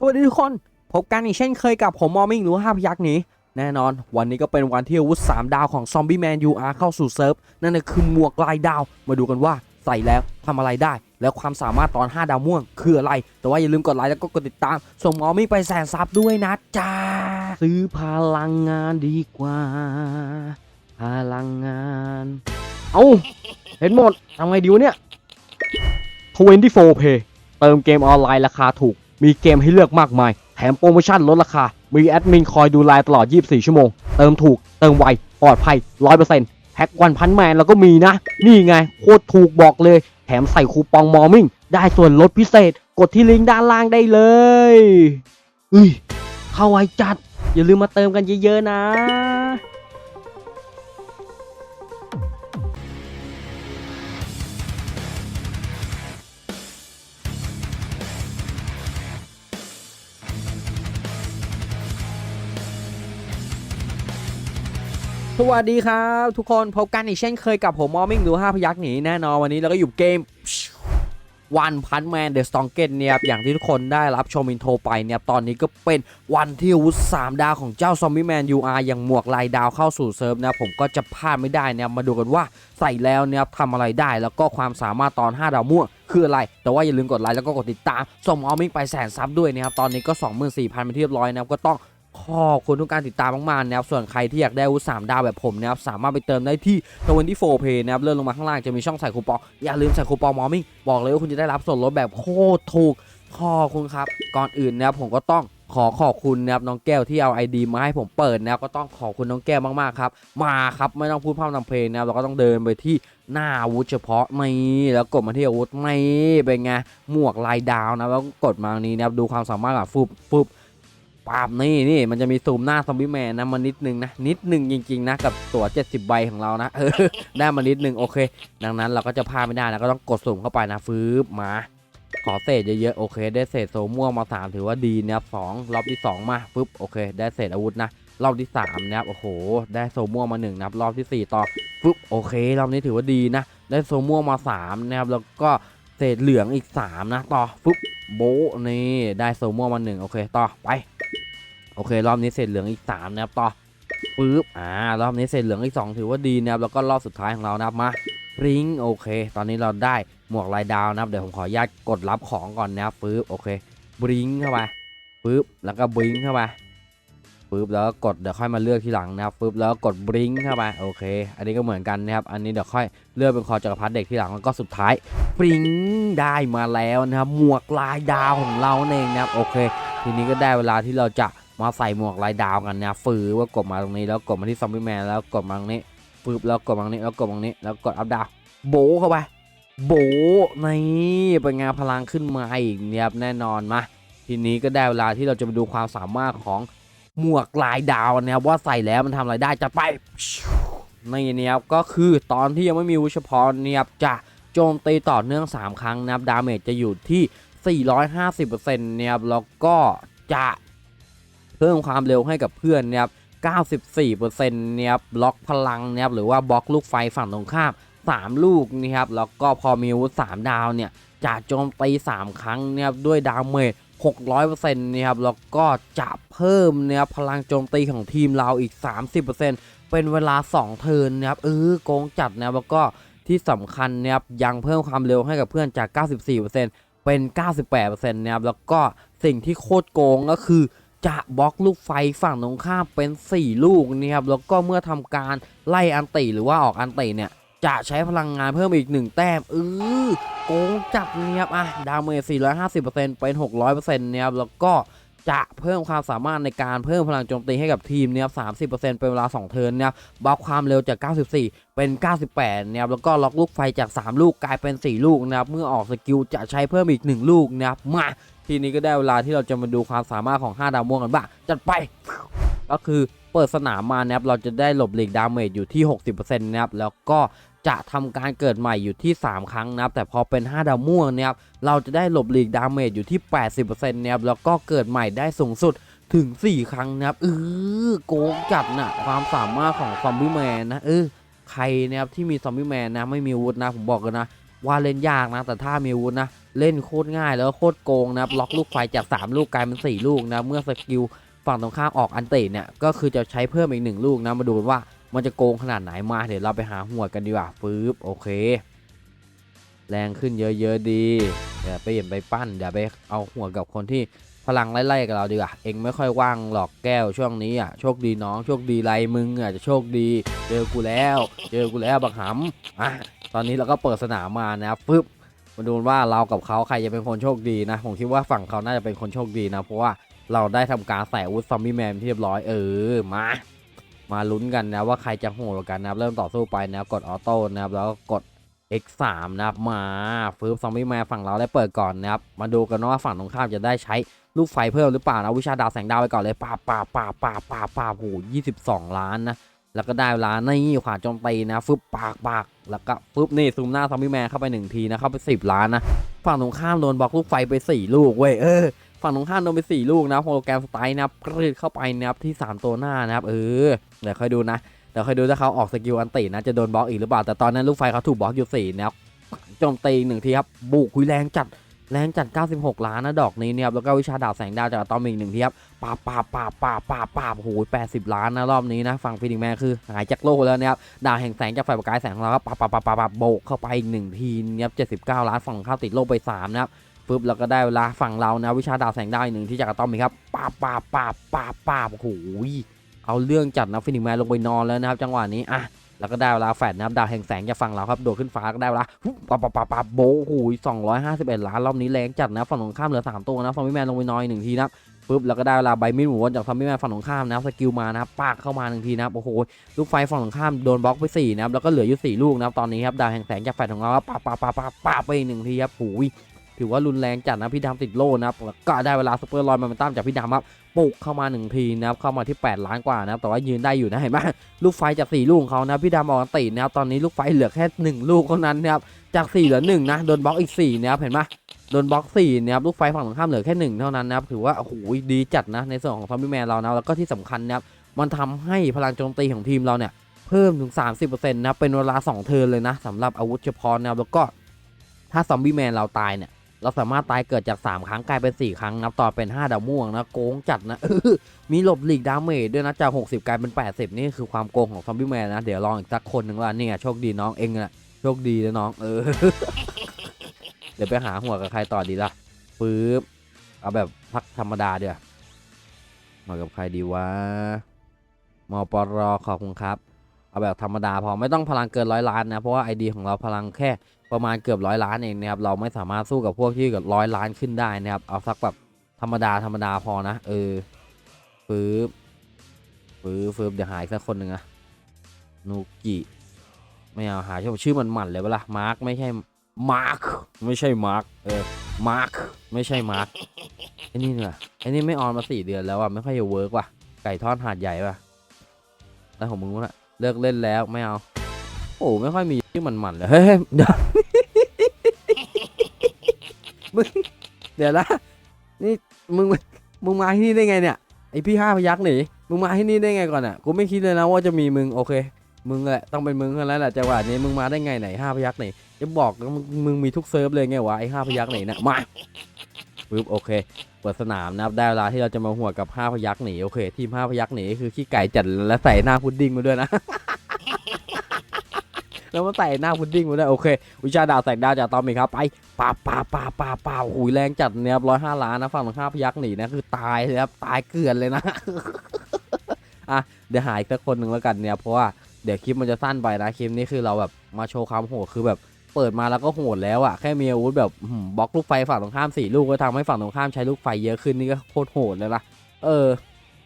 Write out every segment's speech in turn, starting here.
สวัสดีทุกคน พบกันอีกเช่นเคยกับผมมอมิงหรือว่าห้าพยักษ์หนี้แน่นอน วันนี้ก็เป็นวันที่อาวุธ 3 ดาวของซอมบี้แมน UR เข้าสู่เซิร์ฟ นั่นก็คือหมวกลายดาว มาดูกันว่าใส่แล้วทำอะไรได้ แล้วความสามารถตอน 5 ดาวม่วงคืออะไร แต่ว่าอย่าลืมกดไลค์แล้วก็กดติดตาม ส่งมอมิงไปแสนซับด้วยนะจ้าซื้อพลังงานดีกว่า พลังงาน เอาเห็นหมดทำไงดีวะเนี่ย24 Pay เติมเกมออนไลน์ราคาถูก มีเกมให้เลือกมากมาย แถมโปรโมชั่นลดราคา มีแอดมินคอยดูแลตลอด 24 ชั่วโมง เติมถูก เติมไว ปลอดภัย 100%แพ็กวันพันแมนแล้วก็มีนะ นี่ไง โคตรถูกบอกเลย แถมใส่คูปองมอมิ่ง ได้ส่วนลดพิเศษ กดที่ลิงก์ด้านล่างได้เลยเฮ้ยเข้าไวจัด อย่าลืมมาเติมกันเยอะๆนะ สวัสดีครับทุกคนพบกันอีกเช่นเคยกับผมมอมิ่งดูห้าพยักหนีแน่นอนวันนี้เราก็อยู่เกมวันพันแมนเดอะสตองเกตเนี่ยครับอย่างที่ทุกคนได้รับชมอินโทรไปเนี่ยตอนนี้ก็เป็นวันที่อาวุธ3ดาวของเจ้าซอมบี้แมน UR อย่างหมวกลายดาวเข้าสู่เซิร์ฟนะผมก็จะพลาดไม่ได้เนี่ยมาดูกันว่าใส่แล้วเนี่ยทำอะไรได้แล้วก็ความสามารถตอน 5 ดาวม่วงคืออะไร แต่ว่าอย่าลืมกดไลค์แล้วก็กดติดตามส่งมอมิงไปแสนซับด้วยนะครับตอนนี้ก็ 24,000เป็นที่เรียบร้อยนะครับก็ต้อง ขอบคุณทุกการติดตามมากๆนะครับส่วนใครที่อยากได้อาวุธ3ดาวแบบผมนะครับสามารถไปเติมได้ที่24 Pay นะครับเลื่อนลงมาข้างล่างจะมีช่องใส่คูปองอย่าลืมใส่คูปองมอมิ่งบอกเลยว่าคุณจะได้รับส่วนลดแบบโคตรถูกขอบคุณครับ ก่อนอื่นนะครับผมก็ต้องขอขอบคุณนะครับน้องแก้วที่เอา ID มาให้ผมเปิดนะครับก็ต้องขอบคุณน้องแก้วมากๆครับ มาครับไม่ต้องพูดพร่ำทำเพลงนะครับเราก็ต้องเดินไปที่หน้าอาวุธเฉพาะนี่แล้วกดมาที่อาวุธนี่เป็นไงหมวกลายดาวนะแล้วก็กดมาตรงนี้นะครับดูความสามารถแบบฟุบฟุบ ปาบนี่นี่มันจะมีซูมหน้าซอมบี้แมนนะมานิดนึงนะนิดนึงจริงๆนะกับตัว 70 ใบของเรานะเออได้มานิดนึงโอเค ดังนั้นเราก็จะพลาดไม่ได้นะก็ต้องกดสุ่มเข้าไปนะฟืบมา ขอเศษเยอะๆโอเค ได้เศษโซม่วงมา 3 ถือว่าดีนะครับสองรอบที่ 2 มาปึ๊บโอเค ได้เศษอาวุธนะรอบที่3นะครับโอ้โห ได้โซม่วงมา1นะครับรอบทีสี่ 4 ต่อปึ๊บโอเครอบนี้ถือว่าดีนะ ได้โซม่วงมา3นะครับแล้วก็เศษเหลืองอีก 3 นะ ต่อปึ๊บโบนี่ได้โซม่วงมา1โอเค ต่อไป โอเค รอบนี้เสร็จเหลืองอีก3นะครับต่อปึ๊บอ่ารอบนี้เสร็จเหลืองอีก 2 ถือว่าดีนะครับแล้วก็รอบสุดท้ายของเรานะครับมาปริ้งโอเค ตอนนี้เราได้หมวกลายดาวนะครับเดี๋ยวผมขออนุญาตกดรับของก่อนนะครับปึ๊บโอเคบริ้งเข้าไปปึ๊บแล้วก็บริ้งเข้าไปปึ๊บแล้วก็กดเดี๋ยวค่อยมาเลือกทีหลังนะครับปึ๊บแล้วก็กดบริ้งเข้าไปโอเค อันนี้ก็เหมือนกันนะครับอันนี้เดี๋ยวค่อยเลือกเป็นคอจักรพรรดิเด็กทีหลังแล้วก็สุดท้ายปริ้งได้มาแล้วนะครับหมวกลายดาวของเราเองนะครับโอเค ทีนี้ก็ได้เวลาที่เราจะ มาใส่หมวกลายดาวกันนะฟือว่ากดมาตรงนี้แล้วกดมาที่ซอมบี้แมนแล้วกดมาตรงนี้ฟืบแล้วกดมาตรงนี้แล้วกดมาตรงนี้แล้วกดอัพดาวโบเข้าไปโบนี่เป็นงานพลังขึ้นมาอีกเนี่ยครับแน่นอนมาทีนี้ก็ได้เวลาที่เราจะมาดูความสามารถของหมวกลายดาวนะครับว่าใส่แล้วมันทำอะไรได้จะไปนี่นี่ยครับก็คือตอนที่ยังไม่มีวุธเฉพาะเนี่ยครับจะโจมตีต่อเนื่อง 3 ครั้งนะครับดาเมจจะอยู่ที่ 450%เนี่ยครับแล้วก็จะ เพิ่มความเร็วให้กับเพื่อนเนี่ยครับ94%เนี่ยครับบล็อกพลังเนี่ยครับหรือว่าบล็อกลูกไฟฝั่งตรงข้าม 3 ลูกนี่ครับแล้วก็พอมีวุธ3ดาวเนี่ยจะโจมตี 3 ครั้งเนี่ยครับด้วยดาเมจ600%เนี่ยครับแล้วก็จะเพิ่มเนี่ยครับพลังโจมตีของทีมเราอีก 30%เป็นเวลา 2 เทิร์นนะครับเออโกงจัดนะแล้วก็ที่สำคัญเนี่ยครับยังเพิ่มความเร็วให้กับเพื่อนจาก 94%เป็น 98%นะครับแล้วก็สิ่งที่โคตรโกงก็คือ จะบล็อกลูกไฟฝั่งตรงข้ามเป็น 4 ลูกนี่ครับแล้วก็เมื่อทำการไล่อันติหรือว่าออกอันติเนี่ยจะใช้พลังงานเพิ่มอีก 1 แต้มเออโกงจัดเนี่ยครับอะดาเมจ450%เป็น 600%เนี่ยครับแล้วก็จะเพิ่มความสามารถในการเพิ่มพลังโจมตีให้กับทีมเนี่ยครับ30%เป็นเวลา 2 เทิร์นเนี่ยครับบัฟความเร็วจาก 94 เป็น 98เนี่ยครับแล้วก็ล็อกลูกไฟจาก 3 ลูกกลายเป็น 4 ลูกนะครับ เมื่อออกสกิลจะใช้เพิ่มอีก 1 ลูกนะครับมา ทีนี้ก็ได้เวลาที่เราจะมาดูความสามารถของ 5 ดาวม่วงกันบ้างจัดไป ก็คือเปิดสนามมานะครับเราจะได้หลบหลีกดาเมจอยู่ที่ 60%นะครับแล้วก็จะทำการเกิดใหม่อยู่ที่ 3 ครั้งนะครับแต่พอเป็น 5 ดาวม่วงนี่ยครับเราจะได้หลบหลีกดาเมจอยู่ที่ 80%นะครับแล้วก็เกิดใหม่ได้สูงสุดถึง 4 ครั้งนะครับเออโกงจัดนะความสามารถของซอมบี้แมนนะเออใครนะครับที่มีซอมบี้แมนนะไม่มีวุธนะผมบอกกันนะว่าเล่นยากนะแต่ถ้ามีวุธนะ เล่นโคตรง่ายแล้วโคตรโกงนะครับล็อกลูกไฟจาก 3 ลูกกลายเป็น 4 ลูกนะเมื่อสกิลฝั่งตรงข้ามออกอันเตะเนี่ยก็คือจะใช้เพิ่มอีกหนึ่งลูกนะมาดูว่ามันจะโกงขนาดไหนมาเดี๋ยวเราไปหาหัวกันดีกว่าฟืบโอเค แรงขึ้นเยอะๆดีเดี๋ยวไปเปลี่ยนไปปั้นเดี๋ยวไปเอาหัวกับคนที่พลังไล่ๆกับเราดีกว่า เองไม่ค่อยว่างหรอกแก้วช่วงนี้อะ โชคดีน้อง โชคดีไรมึงอะจะโชคดี เจอกูแล้ว เจอกูแล้วบักหำอะ ตอนนี้เราก็เปิดสนามมานะครับฟึบ มาดูว่าเรากับเขาใครจะเป็นคนโชคดีนะ ผมคิดว่าฝั่งเขาน่าจะเป็นคนโชคดีนะ เพราะว่าเราได้ทำการใส่อาวุธซอมบี้แมนที่เรียบร้อยเออมามาลุ้นกันนะว่าใครจะโหดกันนะเริ่มต่อสู้ไปนะกดออโต้นะครับแล้วก็กด X3 นะครับมาฟืบซอมบี้แมนฝั่งเราได้เปิดก่อนนะครับมาดูกันนะว่าฝั่งตรงข้ามจะได้ใช้ลูกไฟเพิ่มหรือเปล่านะวิชาดาวแสงดาวไปก่อนเลยป่าบปาบปาบปาบปาบปาบโหยี่สิบสองล้านนะ แล้วก็ได้เวลานี่ขวาโจมตีนะฟึบปากปากแล้วก็ฟึบนี่ซูมหน้าซอมบี้แมนเข้าไปหนึ่งทีนะเข้าไปสิบล้านนะฝั่งตรงข้ามโดนบล็อกลูกไฟไปสี่ลูกเว้ยเออฝั่งตรงข้ามโดนไปสี่ลูกนะโฮโลแกรมสไตล์นะครับกรีดเข้าไปนะครับที่สามตัวหน้านะครับเออเดี๋ยวค่อยดูนะเดี๋ยวค่อยดูถ้าเขาออกสกิลอันตินะจะโดนบล็อกอีกหรือเปล่าแต่ตอนนั้นลูกไฟเขาถูกบล็อกอยู่สี่นะครับโจมตีหนึ่งทีครับบุกคุยแรงจัด แรงจัด 96 ล้านนะดอกนี้เนี่ยครับแล้วก็วิชาดาบแสงดาวจากอะตอมิกหนึ่งทีครับปาบปาบปาบปาบปาบปาโอ้โหแปดสิบล้านนะรอบนี้นะฝั่งฟินิกแมนคือหายจากโลกแล้วนะครับดาวแห่งแสงจากไฟประกายแสงของเราครับปาปาปาปาปาโบกเข้าไปอีกหนึ่งทีนะครับเจ็ดสิบเก้าล้านฝั่งข้าวติดโลกไปสามนะครับปึ๊บแล้วก็ได้เวลาฝั่งเรานะวิชาดาวแสงดาวอีกหนึ่งที่จากอะตอมิกครับปาบปาบปาบปาบปาโอ้โหเอาเรื่องจัดนะฟินิกแมนลงไปนอนแล้วนะครับจังหวะนี้อะ แล้วก็ได้เวลาแฟดนะครับดาวแห่งแสงจากฝั่งเราครับโดดขึ้นฟ้าก็ได้เวลาปาบปาบปาบปาบโบกโอ้โหสองร้อยห้าสิบเอ็ดล้านรอบนี้แรงจัดนะฝั่งตรงข้ามเหลือสามตัวนะฟอร์มิแมนลงไปนอนอีกหนึ่งทีนะปุ๊บแล้วก็ได้เวลาใบมีดหมูวจากซอมบี้แมนฝั่งตรงข้ามนะครับสกิลมานะครับปากเข้ามาหนึ่งทีนะครับโอ้โหลูกไฟฝั่งตรงข้ามโดนบล็อกไปสี่นะครับแล้วก็เหลืออยู่สี่ลูกนะครับตอนนี้ครับดาวแห่งแสงจากแฟนของเราครับปาปาปาปาปาไปหนึ่งทีครับหูย ถือว่ารุนแรงจัดนะพี่ดำติดโล่นะครับแล้วก็ได้เวลาซุปเปอร์ลอยมาเป็นตั้มจากพี่ดำครับปุกเข้ามาหนึ่งทีนะครับเข้ามาที่ 8 ล้านกว่านะครับแต่ว่ายืนได้อยู่นะเห็นไหมลูกไฟจากสี่ลูกของเขานะพี่ดำออกตีนะครับตอนนี้ลูกไฟเหลือแค่หนึ่งลูกเท่านั้นนะครับจากสี่เหลือหนึ่งนะโดนบล็อกอีกสี่นะครับเห็นไหมโดนบล็อกสี่นะครับลูกไฟฝั่งตรงข้ามเหลือแค่หนึ่งเท่านั้นนะครับถือว่าโอ้โหดีจัดนะในส่วนของซอมบี้แมนเรานะแล้วก็ที่สำคัญนะครับมันทำให้พลังโจมตีของทีมเราเนี่ยเพิ่มถึง 30%นะครับเป็นเวลา 2 เทิร์นเลยนะสำหรับอาวุธเฉพาะนะครับแล้วก็ถ้าซอมบี้แมนเราตายเนี่ย เราสามารถตายเกิดจาก 3 ครั้งกลายเป็น 4 ครั้ง นับต่อเป็น 5 ดาวม่วงนะ โกงจัดนะมีหลบหลีกดาเมจด้วยนะ จาก 60 กลายเป็น 80 นี่คือความโกงของซอมบี้แมนนะ เดี๋ยวลองอีกสักคนหนึ่งว่าเนี่ยโชคดีน้องเองนะโชคดีนะน้องเออ เดี๋ยวไปหาหัวกับใครต่อดีล่ะปึ๊บเอาแบบพักธรรมดาเดี๋ยวมากับใครดีวะมอปรอขอบคุณครับ เอาแบบธรรมดาพอไม่ต้องพลังเกินร้อยล้านนะเพราะว่าไอดีของเราพลังแค่ประมาณเกือบร้อยล้านเองนะครับเราไม่สามารถสู้กับพวกที่เกือบร้อยล้านขึ้นได้นะครับเอาสักแบบธรรมดาธรรมดาพอนะ เออปึ๊บปึ๊บปึ๊บเดี๋ยวหายสักคนหนึ่งอะนูกิไม่เอาหาชื่อชื่อมันหมันเลยเวละมาร์คไม่ใช่มาร์คไม่ใช่มาร์คเออมาร์คไม่ใช่มาร์คไอ้นี่เนี่ยไอ้นี่ไม่ออนมาสี่เดือนแล้วอะไม่ค่อยจะเวิร์กว่ะไก่ทอดหาดใหญ่ว่ะแล้วของมึงวะ เลิกเล่นแล้วไม่เอา โอ้ไม่ค่อยมีที่มันมันๆเลยเฮ้ยเดี๋ยวมึงเดี๋ยวนะนี่มึงมึงมาที่นี่ได้ไงเนี่ยไอพี่ห้าพยักหนีมึงมาที่นี่ได้ไงก่อนอะกูไม่คิดเลยนะว่าจะมีมึงโอเค มึงแหละต้องเป็นมึงเท่านั้นแหละจังหวะนี้มึงมาได้ไงไหนห้าพยักหนจะบอกมึงมึงมีทุกเซิร์ฟเลยไงวะไอห้าพยักหนีนะมาปึ๊บโอเค ปิดสนามนะครับได้เวลาที่เราจะมาหัวกับห้าพยักหนีโอเคทีมห้าพยักหนีคือขี้ไก่จัดและใส่หน้าพุดดิ้งมาด้วยนะ แล้วมาใส่หน้าพุดดิ้งมาด้วยโอเค วิชาดาวแสงดาวจากตอมอีกครับไปป่าป่าป่าป่าป่าหูยแรงจัดเนี่ยร้อยห้าล้านนะฝั่งของห้าพยักหนีนะคือตายเลยครับตายเกลือนเลยนะอะเดี๋ยวหายสักคนหนึ่งแล้วกันเนี่ยเพราะว่าเดี๋ยวคลิปมันจะสั้นไปนะคลิปนี้คือเราแบบมาโชว์ความโหดคือแบบ เปิดมาแล้วก็โหดแล้วอะแค่มีอาวุธแบบบล็อกลูกไฟฝั่งตรงข้ามสี่ลูกก็ทำให้ฝั่งตรงข้ามใช้ลูกไฟเยอะขึ้นนี่ก็โคตรโหดเลยนะเออ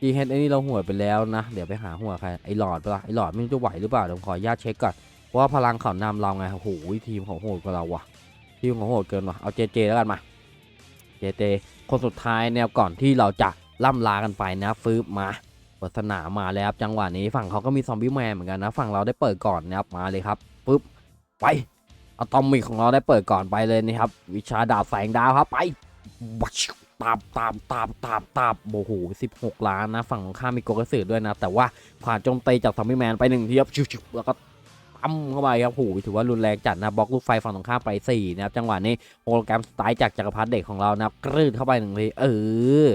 จีเฮดไอ้นี่เราโหดไปแล้วนะ เดี๋ยวไปหาหัวใครไอ้หลอดปะล่ะไอ้หลอดไม่รู้จะไหวหรือเปล่าเดี๋ยวขออนุญาตเช็คก่อนเพราะว่าพลังเขานำเราไงโอ้โหทีมของโหดกว่าเราว่ะ ทีมของโหดเกินว่ะเอาเจเจแล้วกันมาเจเจคนสุดท้ายแนวก่อนที่เราจะล่ำลากันไปนะฟื้บมาเปิดสนามมาแล้วครับจังหวะนี้ฝั่งเขาก็มีซอมบี้แมนเหมือนกันนะฝั่งเราได้เปิดก่อนนะครับมาเลยครับปุ๊บไป อะตอมิกของเราได้เปิดก่อนไปเลยนะครับ วิชาดาบแสงดาวครับไปตามตามตามตามตามโอ้โหสิบหกล้านนะ ฝั่งของข้ามมีโกกระสือด้วยนะ แต่ว่าผ่านโจมตีจากซอมบี้แมนไปหนึ่งทีครับชิวๆแล้วก็ปั๊มเข้าไปครับโอ้โหถือว่ารุนแรงจัดนะบล็อกลูกไฟฝั่งตรงข้ามไปสี่นะครับจังหวะนี้โฮโลแกรมสไตล์จากจักรพรรดิเด็กของเรานะครับกรืดเข้าไปหนึ่งทีเออ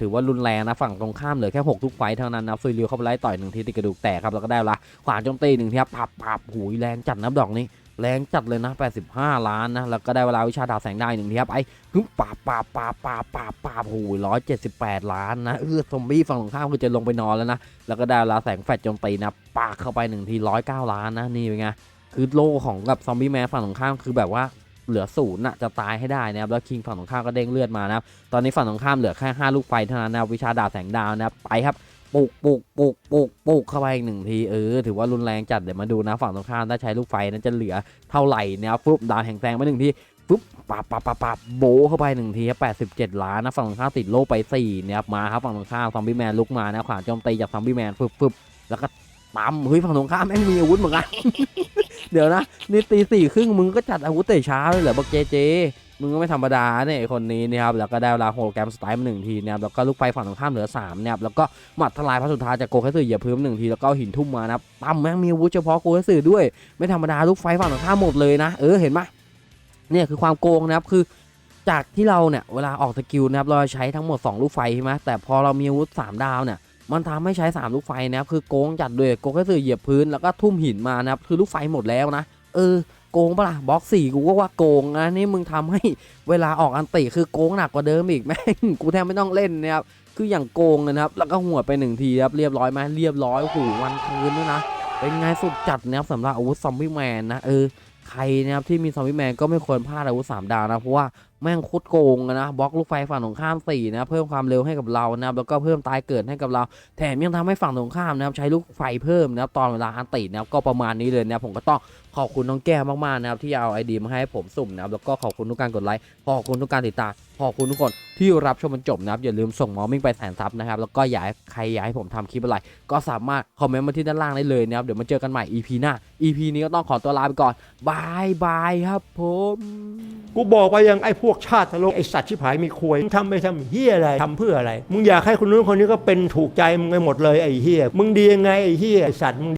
ถือว่ารุนแรงนะฝั่งตรงข้ามเหลือแค่ 6 ทุกไฟเท่านั้นนะซุยริวเข้าไปไล่ต่อยหนึ่งทีติดกระดูกแตกครับแล้วก็ได้ละขวานโจมตีหนึ่งทีครับปับปับหูยแรงจัดนะดอกนี้ แรงจัดเลยนะ 85 ล้านนะ แล้วก็ได้เวลาวิชาดาบแสงได้หนึ่งทีครับ ไอ้ฮึบปาบปาบปาบปาปาปาบหูย178ล้านนะ เออซอมบี้ฝั่งตรงข้ามคือจะลงไปนอนแล้วนะ แล้วก็ได้เวลาแสงแฟลชโจมตีนะ ปากเข้าไปหนึ่งที109ล้านนะ นี่เป็นไง คือโลของกับซอมบี้แมนฝั่งตรงข้ามคือแบบว่าเหลือศูนย์น่ะจะตายให้ได้นะครับ แล้วคิงฝั่งตรงข้ามก็เด้งเลือดมานะครับ ตอนนี้ฝั่งตรงข้ามเหลือแค่5ลูกไฟเท่านั้นนะ วิชาดาบแสงดาวนะครับไปครับ ปุกปุกปุกปุกปุกเข้าไปอีกหนึ่งทีเออถือว่ารุนแรงจัดเดี๋ยวมาดูนะฝั่งตรงข้ามถ้าใช้ลูกไฟนั้นจะเหลือเท่าไหร่นะครับฟุบดาวแห่งแสงมาหนึ่งทีฟุบปาบปาบปาบปาบโบเข้าไปหนึ่งทีครับ87ล้านนะฝั่งตรงข้ามติดโลไป4นะครับมาครับฝั่งตรงข้ามซอมบี้แมนลุกมานะขวานโจมตีจากซอมบี้แมนฟึบฟึบแล้วก็ปั๊มเฮ้ยฝั่งตรงข้ามแม่งมีอาวุธเหมือนกันเดี๋ยวนะนี่ตีสี่ครึ่งมึงก็จัดอาวุธเตะช้าเลยเหรอบักเจเจ มึงก็ไม่ธรรมดาเนี่ยคนนี้นะครับแล้วก็ได้เวลาโฮโลแกรมสไตล์มาหนึ่งทีนะครับแล้วก็ลูกไฟฝั่งตรงข้ามเหลือ3นะครับแล้วก็หมัดทลายพระสุดท้ายจากโกเคสึเหยียบพื้นหนึ่งทีแล้วก็หินทุ่มมานะครับตั้มแม่งมีอาวุธเฉพาะโกเคสึด้วย ไม่ธรรมดาลูกไฟฝั่งตรงข้ามหมดเลยนะ เออเห็นไหมเนี่ยคือความโกงนะครับคือจากที่เราเนี่ยเวลาออกสกิลนะครับเราใช้ทั้งหมด 2 ลูกไฟใช่ไหมแต่พอเรามีอาวุธ3ดาวเนี่ยมันทำให้ใช้ 3 ลูกไฟนะครับคือโกงจัดด้วยโกเคสึเหยียบพื้นแล้วก็ทุ่มหินมานะครับคือลูกไฟหมดแล้วนะเออ โกงปะล่ะบล็อกสี่กูก็ว่าโกงนะนี่มึงทำให้เวลาออกอันติคือโกงหนักกว่าเดิมอีกแม่งกูแทบไม่ต้องเล่นนะครับคืออย่างโกงนะครับแล้วก็หัวไปหนึ่งทีครับเรียบร้อยไหมเรียบร้อยโอ้โหวันคืนด้วยนะเป็นไงสุดจัดนะครับสำหรับอาวุธซอมบี้แมนนะเออใครนะครับที่มีซอมบี้แมนก็ไม่ควรพลาดอาวุธสามดาวนะเพราะว่า แม่งคตรโกงนะบล็อกลูกไฟฝั่งตรงข้ามสี่นะเพิ่มความเร็วให้กับเรานะครับแล้วก็เพิ่มตายเกิดให้กับเรา แถมยังทำให้ฝั่งตรงข้ามนะครับใช้ลูกไฟเพิ่มนะครับตอนเวลาอันตินะครับก็ประมาณนี้เลยนะผมก็ต้องขอบคุณน้องแก้วมากๆนะครับที่เอาไอดีมาให้ผมสุ่มนะครับแล้วก็ขอบคุณทุกการกดไลค์ขอบคุณทุกการติดตามขอบคุณทุกคนที่รับชมจนจบนะครับอย่าลืมส่งมอมิ่งไปแสนซับนะครับแล้วก็อยากใครอยากให้ผมทำคลิปอะไร ก็สามารถคอมเมนต์มาที่ด้านล่างได้เลยนะครับเดี๋ยวมาเจอกันใหม่ EP หน้า EP นี้ก็ต้องขอตัวลาไปก่อนบายบายครับผมกูบอกไปยังไอ้พวกชาติทะโลกไอสัตว์ชิบหายมีควยมึงทำไปทำเฮียอะไรทำเพื่ออะไร มึงอยากให้คนนู้นคนนี้ก็เป็นถูกใจมึงไปหมดเลยไอเฮียมึงดียังไงไอเฮียไอสัตว์มึง